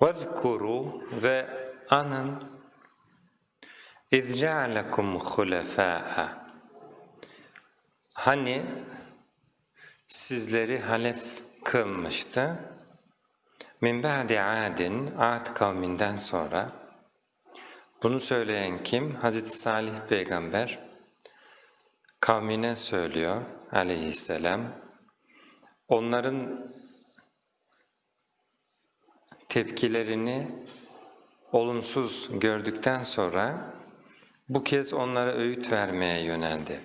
وَذْكُرُوا ve anın اِذْ جَعَلَكُمْ خُلَفَاءَ Hani sizleri halef kılmıştı. Min ba'di adin, Ad kavminden sonra. Bunu söyleyen kim? Hazreti Salih peygamber kavmine söylüyor aleyhisselam. Onların tepkilerini olumsuz gördükten sonra bu kez onlara öğüt vermeye yöneldi.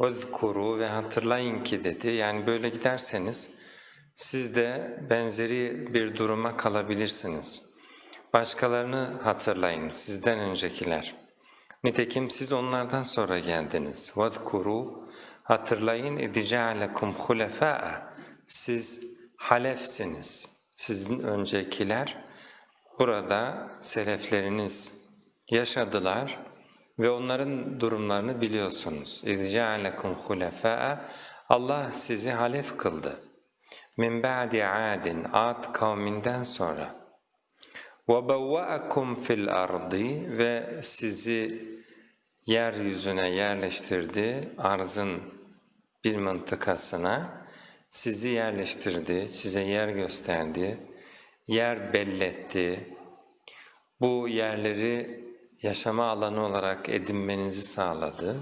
Özkuru ve hatırlayın ki dedi. Yani böyle giderseniz siz de benzeri bir duruma kalabilirsiniz. Başkalarını hatırlayın sizden öncekiler. Nitekim siz onlardan sonra geldiniz. Vezkuru hatırlayın idcealekum hulefâ. Siz halefsiniz.'' Sizin öncekiler burada selefleriniz yaşadılar ve onların durumlarını biliyorsunuz. اِذْ جَعَلَكُمْ خُلَفَاءَ Allah sizi halef kıldı. Min ba'di adin, Ad kavminden sonra. وَبَوَّأَكُمْ fil ardi ve sizi yeryüzüne yerleştirdi, arzın bir mıntıkasına sizi yerleştirdi, size yer gösterdi, yer belletti. Bu yerleri yaşama alanı olarak edinmenizi sağladı.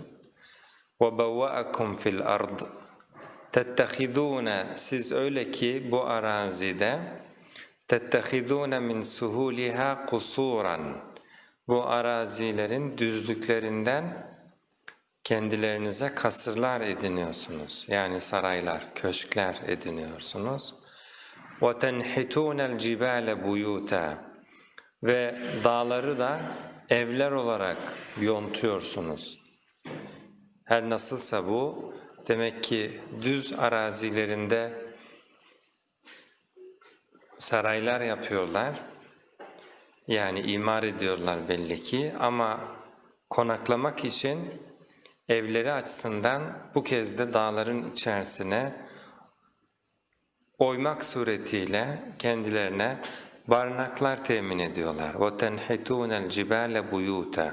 وَبَوَّأَكُمْ fil ard تَتَّخِذُونَ Siz öyle ki bu arazide تَتَّخِذُونَ مِنْ سُهُولِهَا قُصُورًا Bu arazilerin düzlüklerinden kendilerinize kasırlar ediniyorsunuz. Yani saraylar, köşkler ediniyorsunuz. وَتَنْحِتُونَ الْجِبَالَ بُيُوتًا Ve dağları da evler olarak yontuyorsunuz. Her nasılsa bu, demek ki düz arazilerinde saraylar yapıyorlar. Yani imar ediyorlar belli ki ama konaklamak için evleri açısından bu kez de dağların içerisine oymak suretiyle kendilerine barınaklar temin ediyorlar. وَتَنْحِتُونَ الْجِبَالَ بُيُوتًا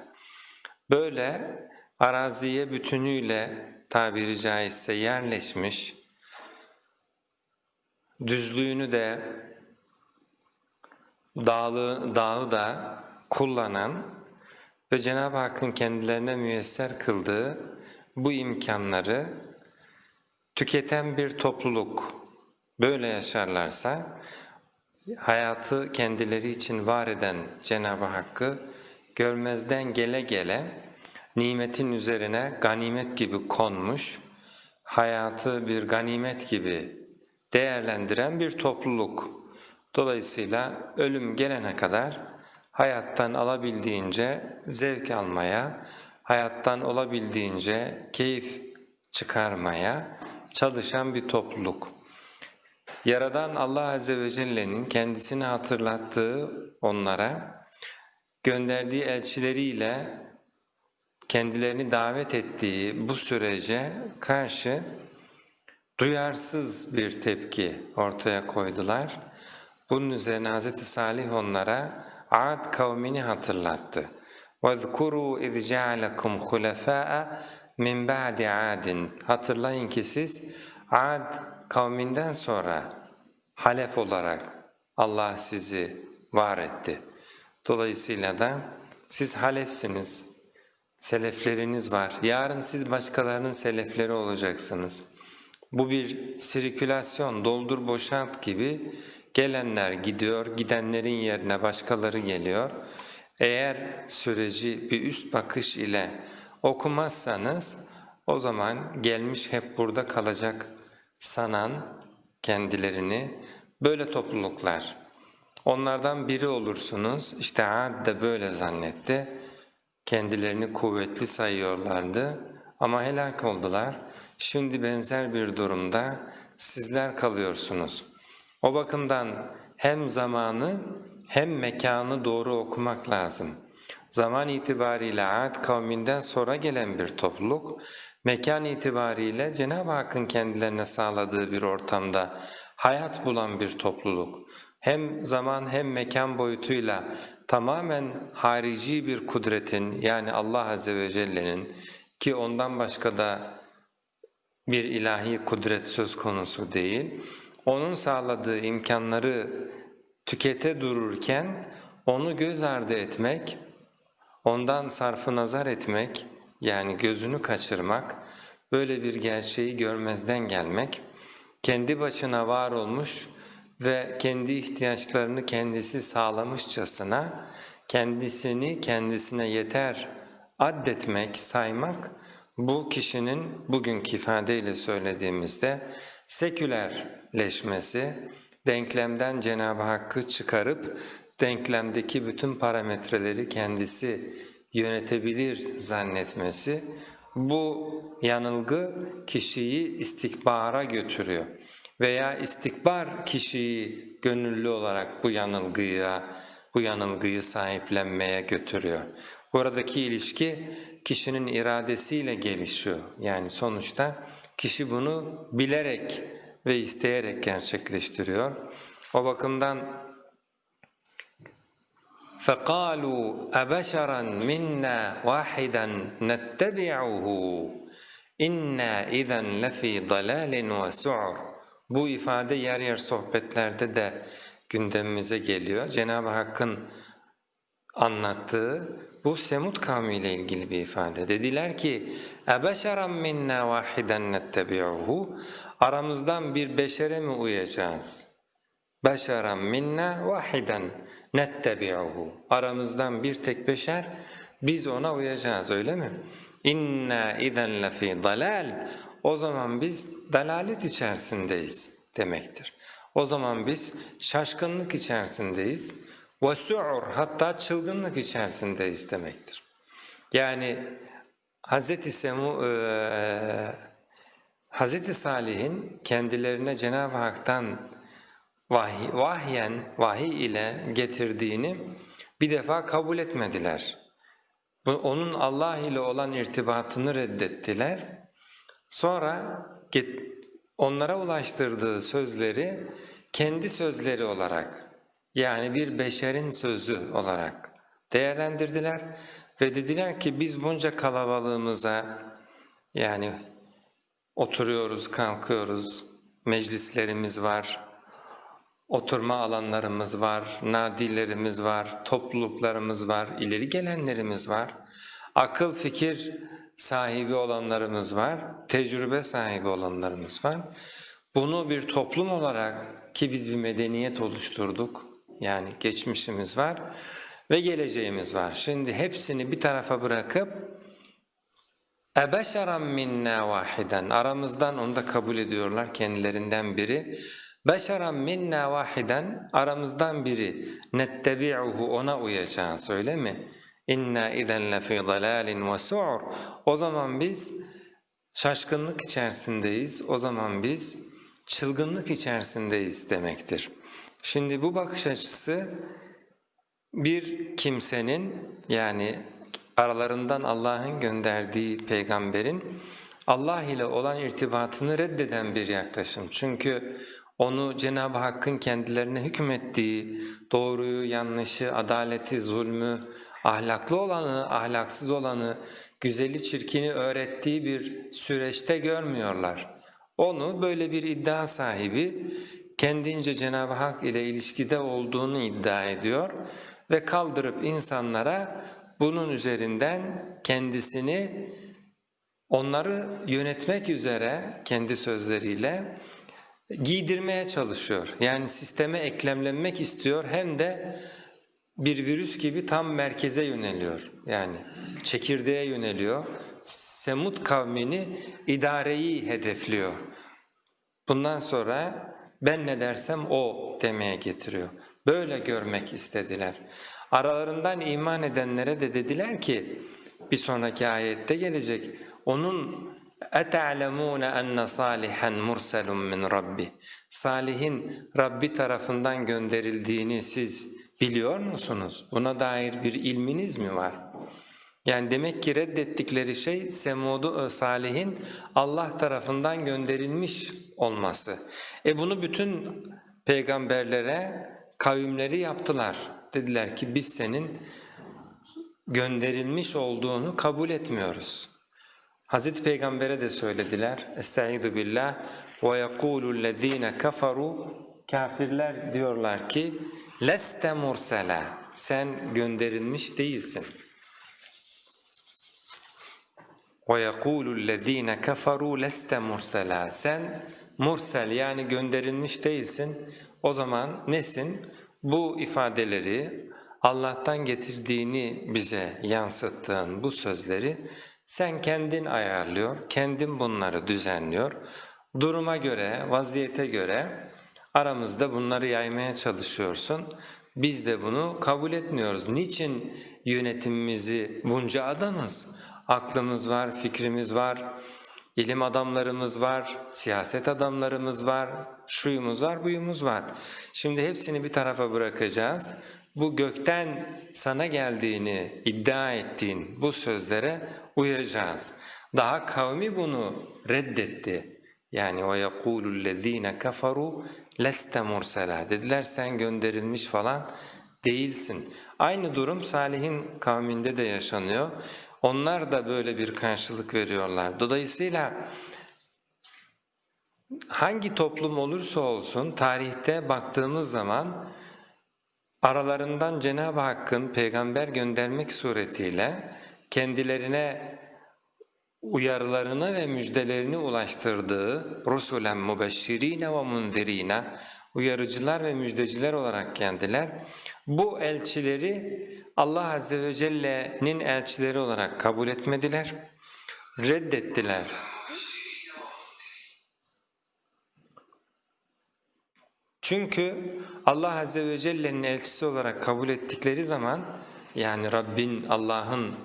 Böyle araziye bütünüyle tabiri caizse yerleşmiş, düzlüğünü de dağı, dağı da kullanan ve Cenab-ı Hakk'ın kendilerine müyesser kıldığı bu imkanları tüketen bir topluluk böyle yaşarlarsa hayatı kendileri için var eden Cenab-ı Hakk'ı görmezden gele gele nimetin üzerine ganimet gibi konmuş, hayatı bir ganimet gibi değerlendiren bir topluluk. Dolayısıyla ölüm gelene kadar hayattan alabildiğince zevk almaya, hayattan olabildiğince keyif çıkarmaya çalışan bir topluluk. Yaradan Allah Azze ve Celle'nin kendisini hatırlattığı onlara, gönderdiği elçileriyle kendilerini davet ettiği bu sürece karşı duyarsız bir tepki ortaya koydular. Bunun üzerine Hz. Salih onlara Ad kavmini hatırlattı. وَذْكُرُوا اِذْ جَعَلَكُمْ خُلَفَاءَ min ba'di adin. Hatırlayın ki siz Ad kavminden sonra halef olarak Allah sizi var etti. Dolayısıyla da siz halefsiniz, selefleriniz var. Yarın siz başkalarının selefleri olacaksınız. Bu bir sirkülasyon, doldur boşalt gibi gelenler gidiyor, gidenlerin yerine başkaları geliyor. Eğer süreci bir üst bakış ile okumazsanız o zaman gelmiş hep burada kalacak sanan kendilerini böyle topluluklar. Onlardan biri olursunuz, işte Ad da böyle zannetti. Kendilerini kuvvetli sayıyorlardı ama helak oldular. Şimdi benzer bir durumda sizler kalıyorsunuz. O bakımdan hem zamanı hem mekanı doğru okumak lazım. Zaman itibariyle Ad kavminden sonra gelen bir topluluk, mekan itibariyle Cenab-ı Hakk'ın kendilerine sağladığı bir ortamda hayat bulan bir topluluk. hem zaman hem mekan boyutuyla tamamen harici bir kudretin yani Allah Azze ve Celle'nin ki ondan başka da bir ilahi kudret söz konusu değil, onun sağladığı imkanları tükete dururken onu göz ardı etmek, ondan sarfı nazar etmek yani gözünü kaçırmak, böyle bir gerçeği görmezden gelmek, kendi başına var olmuş ve kendi ihtiyaçlarını kendisi sağlamışçasına kendisini kendisine yeter addetmek, saymak bu kişinin bugünkü ifadeyle söylediğimizde sekülerleşmesi, denklemden Cenab-ı Hakk'ı çıkarıp denklemdeki bütün parametreleri kendisi yönetebilir zannetmesi, bu yanılgı kişiyi istikbara götürüyor veya istikbar kişiyi gönüllü olarak bu yanılgıya, bu yanılgıyı sahiplenmeye götürüyor. Buradaki ilişki kişinin iradesiyle gelişiyor. Yani sonuçta kişi bunu bilerek ve isteyerek gerçekleştiriyor. O bakımdan فَقَالُوا أَبَشَرًا مِنَّا وَاحِدًا نَتَّبِعُهُ اِنَّا اِذًا لَف۪ي ضَلَالٍ وَسُعُرٍ Bu ifade yer yer sohbetlerde de gündemimize geliyor. Cenab-ı Hakk'ın anlattığı bu Semud kavmiyle ilgili bir ifade. Dediler ki اَبَشَرًا مِنَّا وَاحِدًا نَتَّبِعُهُ Aramızdan bir beşere mi uyacağız? Beşeran minna vahiden nettebi'uhu. Aramızdan bir tek beşer, biz ona uyacağız öyle mi? İnna izen lefi dalal. O zaman biz dalalet içerisindeyiz demektir. O zaman biz şaşkınlık içerisindeyiz. ve su'ur hatta çılgınlık içerisindeyiz demektir. Yani Hz. Semu, e, Hz. Salih'in kendilerine Cenab-ı Hak'tan vahiy, vahyen, vahiy ile getirdiğini bir defa kabul etmediler. Onun Allah ile olan irtibatını reddettiler. Sonra onlara ulaştırdığı sözleri kendi sözleri olarak yani bir beşerin sözü olarak değerlendirdiler ve dediler ki biz bunca kalabalığımıza yani oturuyoruz, kalkıyoruz, meclislerimiz var, oturma alanlarımız var, nadilerimiz var, topluluklarımız var, ileri gelenlerimiz var, akıl fikir sahibi olanlarımız var, tecrübe sahibi olanlarımız var. Bunu bir toplum olarak ki biz bir medeniyet oluşturduk, yani geçmişimiz var ve geleceğimiz var. Şimdi hepsini bir tarafa bırakıp ebeşeran minna vahiden aramızdan onu da kabul ediyorlar kendilerinden biri. Beşeran minna vahiden aramızdan biri nettebi'uhu ona uyacağız öyle mi? İnna izen lefî dalâlin ve su'ur. O zaman biz şaşkınlık içerisindeyiz, o zaman biz çılgınlık içerisindeyiz demektir. Şimdi bu bakış açısı bir kimsenin yani aralarından Allah'ın gönderdiği peygamberin Allah ile olan irtibatını reddeden bir yaklaşım. Çünkü onu Cenab-ı Hakk'ın kendilerine hükmettiği doğruyu, yanlışı, adaleti, zulmü, ahlaklı olanı, ahlaksız olanı, güzeli, çirkini öğrettiği bir süreçte görmüyorlar. Onu böyle bir iddia sahibi kendince Cenab-ı Hak ile ilişkide olduğunu iddia ediyor ve kaldırıp insanlara bunun üzerinden kendisini onları yönetmek üzere kendi sözleriyle giydirmeye çalışıyor. Yani sisteme eklemlenmek istiyor hem de bir virüs gibi tam merkeze yöneliyor. Yani çekirdeğe yöneliyor. Semud kavmini idareyi hedefliyor. Bundan sonra ben ne dersem o demeye getiriyor. Böyle görmek istediler. Aralarından iman edenlere de dediler ki bir sonraki ayette gelecek. Onun اَتَعْلَمُونَ اَنَّ صَالِحًا مُرْسَلٌ مِّنْ Rabbi. Salih'in Rabbi tarafından gönderildiğini siz biliyor musunuz? Buna dair bir ilminiz mi var? Yani demek ki reddettikleri şey Semud'u Salih'in Allah tarafından gönderilmiş olması. E bunu bütün peygamberlere kavimleri yaptılar. Dediler ki biz senin gönderilmiş olduğunu kabul etmiyoruz. Hazreti Peygamber'e de söylediler. Estaizu billah ve yekulu lezine kafaru kafirler diyorlar ki leste mursela sen gönderilmiş değilsin. Yekulu lezine kafaru leste mursela sen mursel yani gönderilmiş değilsin. O zaman nesin? Bu ifadeleri Allah'tan getirdiğini bize yansıttığın bu sözleri sen kendin ayarlıyor, kendin bunları düzenliyor. Duruma göre, vaziyete göre aramızda bunları yaymaya çalışıyorsun. Biz de bunu kabul etmiyoruz. Niçin yönetimimizi bunca adamız? Aklımız var, fikrimiz var, ilim adamlarımız var, siyaset adamlarımız var, şuyumuz var, buyumuz var. Şimdi hepsini bir tarafa bırakacağız. Bu gökten sana geldiğini iddia ettiğin bu sözlere uyacağız. Daha kavmi bunu reddetti. Yani o yekulu lezine kafaru leste mursela dediler sen gönderilmiş falan değilsin. Aynı durum Salih'in kavminde de yaşanıyor. Onlar da böyle bir karşılık veriyorlar. Dolayısıyla hangi toplum olursa olsun tarihte baktığımız zaman aralarından Cenab-ı Hakk'ın peygamber göndermek suretiyle kendilerine uyarılarını ve müjdelerini ulaştırdığı rusulen mubeşşirine ve munzirine uyarıcılar ve müjdeciler olarak geldiler. Bu elçileri Allah Azze ve Celle'nin elçileri olarak kabul etmediler, reddettiler. Çünkü Allah Azze ve Celle'nin elçisi olarak kabul ettikleri zaman yani Rabbin Allah'ın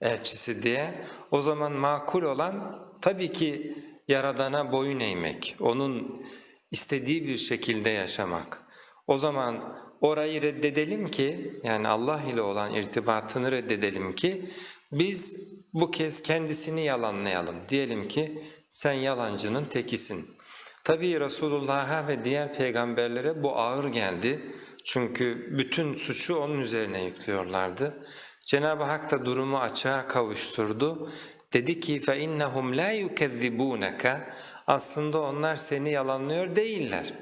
elçisi diye o zaman makul olan tabii ki Yaradan'a boyun eğmek, onun istediği bir şekilde yaşamak. O zaman orayı reddedelim ki yani Allah ile olan irtibatını reddedelim ki biz bu kez kendisini yalanlayalım. Diyelim ki sen yalancının tekisin. Tabii Resulullah'a ve diğer peygamberlere bu ağır geldi. Çünkü bütün suçu onun üzerine yüklüyorlardı. Cenab-ı Hak da durumu açığa kavuşturdu. Dedi ki فَاِنَّهُمْ لَا يُكَذِّبُونَكَ Aslında onlar seni yalanlıyor değiller.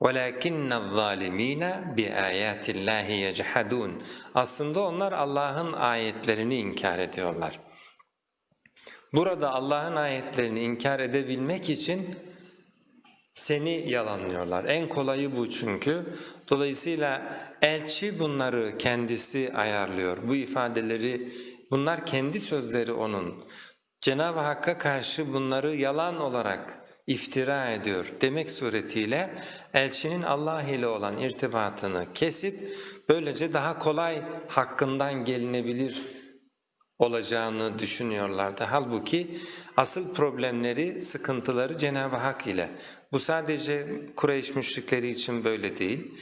وَلَاكِنَّ الظَّالِم۪ينَ بِآيَاتِ اللّٰهِ يَجْحَدُونَ Aslında onlar Allah'ın ayetlerini inkar ediyorlar. Burada Allah'ın ayetlerini inkar edebilmek için seni yalanlıyorlar. En kolayı bu çünkü. Dolayısıyla elçi bunları kendisi ayarlıyor. Bu ifadeleri, bunlar kendi sözleri onun. Cenab-ı Hakk'a karşı bunları yalan olarak iftira ediyor demek suretiyle elçinin Allah ile olan irtibatını kesip böylece daha kolay hakkından gelinebilir olacağını düşünüyorlardı. Halbuki asıl problemleri, sıkıntıları Cenab-ı Hak ile. Bu sadece Kureyş müşrikleri için böyle değil.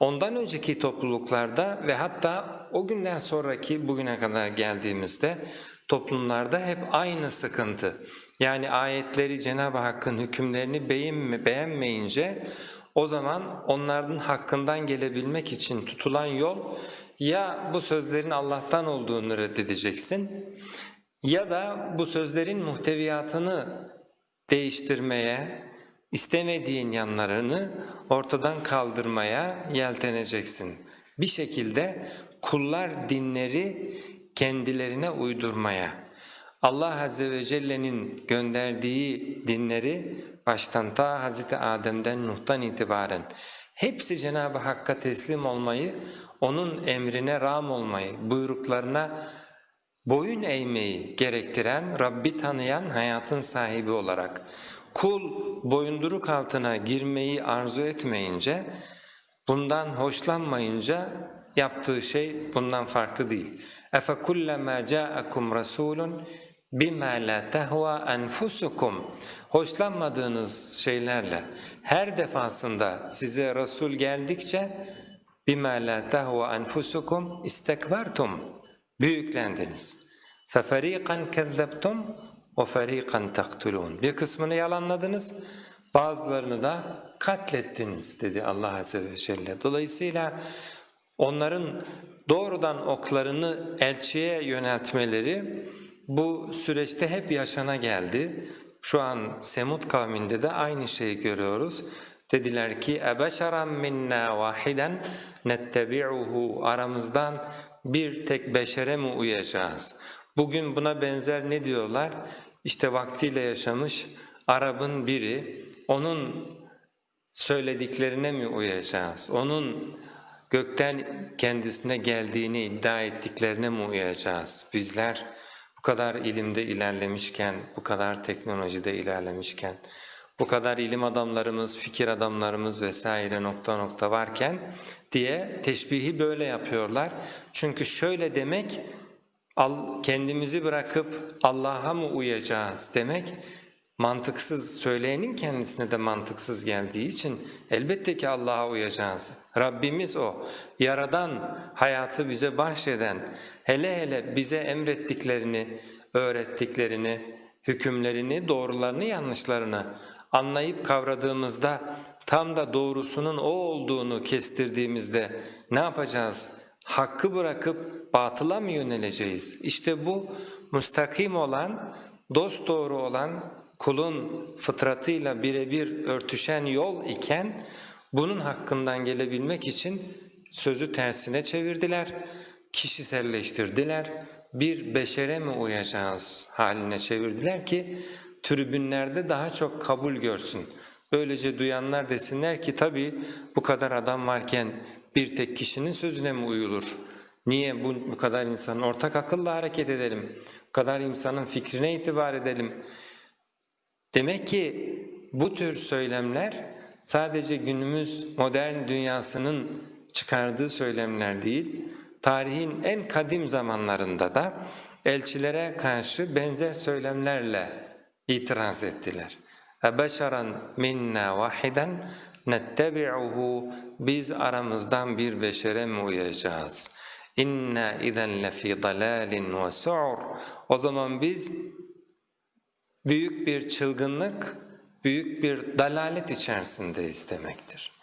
Ondan önceki topluluklarda ve hatta o günden sonraki bugüne kadar geldiğimizde toplumlarda hep aynı sıkıntı. Yani ayetleri Cenab-ı Hakk'ın hükümlerini beğenme, beğenmeyince o zaman onların hakkından gelebilmek için tutulan yol ya bu sözlerin Allah'tan olduğunu reddedeceksin ya da bu sözlerin muhteviyatını değiştirmeye, istemediğin yanlarını ortadan kaldırmaya yelteneceksin. Bir şekilde kullar dinleri kendilerine uydurmaya. Allah Azze ve Celle'nin gönderdiği dinleri baştan ta Hazreti Adem'den Nuh'tan itibaren hepsi Cenab-ı Hakk'a teslim olmayı, onun emrine ram olmayı, buyruklarına boyun eğmeyi gerektiren, Rabbi tanıyan hayatın sahibi olarak kul boyunduruk altına girmeyi arzu etmeyince, bundan hoşlanmayınca yaptığı şey bundan farklı değil. اَفَكُلَّمَا جَاءَكُمْ رَسُولٌ بِمَا لَا تَهْوَى أَنْفُسُكُمْ Hoşlanmadığınız şeylerle her defasında size Resul geldikçe بِمَا لَا تَهْوَى أَنْفُسُكُمْ istekbartum Büyüklendiniz. فَفَر۪يقًا كَذَّبْتُمْ وَفَر۪يقًا تَقْتُلُونَ Bir kısmını yalanladınız, bazılarını da katlettiniz dedi Allah Azze ve Celle. Dolayısıyla onların doğrudan oklarını elçiye yöneltmeleri bu süreçte hep yaşana geldi. Şu an Semud kavminde de aynı şeyi görüyoruz. Dediler ki ebeşeran minna vahiden nettebi'uhu aramızdan bir tek beşere mi uyacağız? Bugün buna benzer ne diyorlar? İşte vaktiyle yaşamış Arap'ın biri onun söylediklerine mi uyacağız? Onun gökten kendisine geldiğini iddia ettiklerine mi uyacağız? Bizler bu kadar ilimde ilerlemişken, bu kadar teknolojide ilerlemişken, bu kadar ilim adamlarımız, fikir adamlarımız vesaire nokta nokta varken diye teşbihi böyle yapıyorlar. Çünkü şöyle demek kendimizi bırakıp Allah'a mı uyacağız demek mantıksız, söyleyenin kendisine de mantıksız geldiği için elbette ki Allah'a uyacağız. Rabbimiz O, yaradan, hayatı bize bahşeden, hele hele bize emrettiklerini, öğrettiklerini, hükümlerini, doğrularını, yanlışlarını anlayıp kavradığımızda tam da doğrusunun O olduğunu kestirdiğimizde ne yapacağız? Hakkı bırakıp batıla mı yöneleceğiz? İşte bu müstakim olan, dosdoğru olan, kulun fıtratıyla birebir örtüşen yol iken bunun hakkından gelebilmek için sözü tersine çevirdiler, kişiselleştirdiler, bir beşere mi uyacağız haline çevirdiler ki tribünlerde daha çok kabul görsün. Böylece duyanlar desinler ki tabii bu kadar adam varken bir tek kişinin sözüne mi uyulur? Niye bu, bu kadar insanın ortak akılla hareket edelim? Bu kadar insanın fikrine itibar edelim? Demek ki bu tür söylemler sadece günümüz modern dünyasının çıkardığı söylemler değil, tarihin en kadim zamanlarında da elçilere karşı benzer söylemlerle itiraz ettiler. اَبَشَرًا minna وَاحِدًا nettebi'uhu biz aramızdan bir beşere mi uyacağız? İnna izen lefi dalalin ve su'ur. O zaman biz büyük bir çılgınlık, büyük bir dalalet içerisindeyiz demektir.